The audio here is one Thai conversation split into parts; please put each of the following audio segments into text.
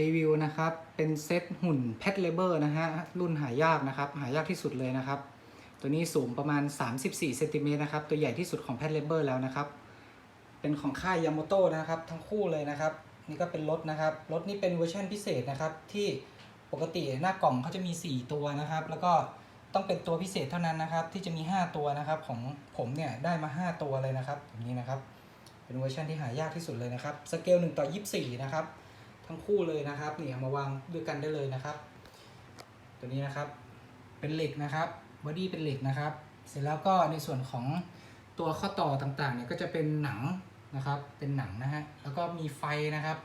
รีวิวนะครับ เป็นเซตหุ่นแพทเลเบอร์นะฮะ รุ่นหายากนะครับ หายากที่สุดเลยนะครับ ตัวนี้สูงประมาณ 34เซนติเมตรนะครับ ตัวใหญ่ที่สุดของแพทเลเบอร์แล้วนะครับ เป็นของค่ายยาโมโตนะครับ ทั้งคู่เลยนะครับ นี่ก็เป็นรถนะครับ รถนี้เป็นเวอร์ชันพิเศษนะครับ ที่ปกติหน้ากล่องเขาจะมี 4 ตัวนะครับ แล้วก็ต้องเป็นตัวพิเศษเท่านั้นนะครับ ที่จะมี 5 ตัวนะครับ ของผมเนี่ยได้มา 5 ตัวเลยนะครับแบบนี้นะครับ เป็นเวอร์ชันที่หายากที่สุดเลยนะครับ สเกล1ต่อ24 นะครับ ทั้งคู่เลยนะครับนี่เอามาวางด้วยกันได้เลยนะครับ ตัวนี้นะครับเป็นเหล็กนะครับบอดี้เป็นเหล็กนะครับ เสร็จแล้วก็ในส่วนของตัวข้อต่อต่างๆเนี่ยก็จะเป็นหนังนะครับเป็นหนังนะฮะแล้วก็มีไฟนะครับ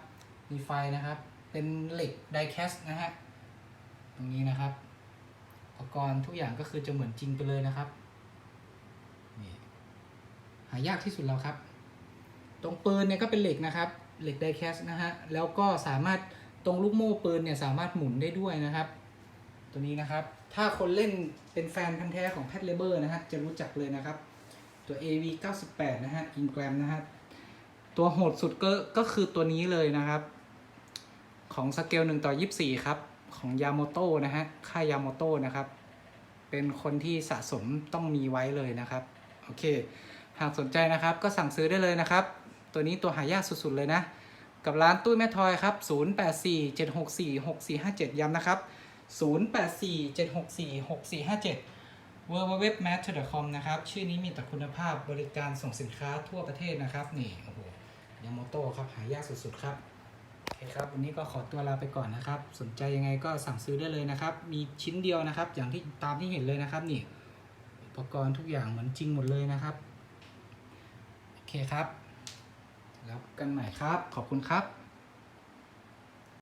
มีไฟนะครับ เป็นเหล็กไดแคสนะฮะตรงนี้นะครับอุปกรณ์ทุกอย่างก็คือจะเหมือนจริงไปเลยนะครับหายากที่สุดแล้วครับ ตรงปืนเนี่ยก็เป็นเหล็กนะครับ เหล็กไดแคสนะฮะ แล้วก็สามารถตรงลูกโม่ปืนเนี่ยสามารถหมุนได้ด้วยนะครับ ตัวนี้นะครับ ถ้าคนเล่นเป็นแฟนพันธ์แท้ของแพทเลเบอร์นะฮะ จะรู้จักเลยนะครับ ตัว AV 98นะฮะอินแกรมนะฮะ ตัวโหดสุดก็ก็คือตัวนี้เลยนะครับ ของสเกล1ต่อ 24 ครับ ของยาโมโต้นะฮะ ค่ายยาโมโต้นะครับ เป็นคนที่สะสมต้องมีไว้เลยนะครับ โอเค หากสนใจนะครับก็สั่งซื้อได้เลยนะครับ ตัวนี้ตัวหายากสุดๆเลยนะ กับร้านตุ้ยแม่ทอยครับ 0847646457 ย้ำนะครับ 0847646457 w w w m a t t e r c o m นะครับ ชื่อนี้มีแต่คุณภาพบริการส่งสินค้าทั่วประเทศนะครับ นี่โอ้โหยาโมโต้ครับ หายากสุดๆครับโอเคครับ วันนี้ก็ขอตัวลาไปก่อนนะครับ สนใจยังไงก็สั่งซื้อได้เลยนะครับ มีชิ้นเดียวนะครับ อย่างที่ตามที่เห็นเลยนะครับนี่อุปกรณ์ทุกอย่างเหมือนจริงหมดเลยนะครับ โอเคครับ แล้วกันใหม่ครับ ขอบคุณครับ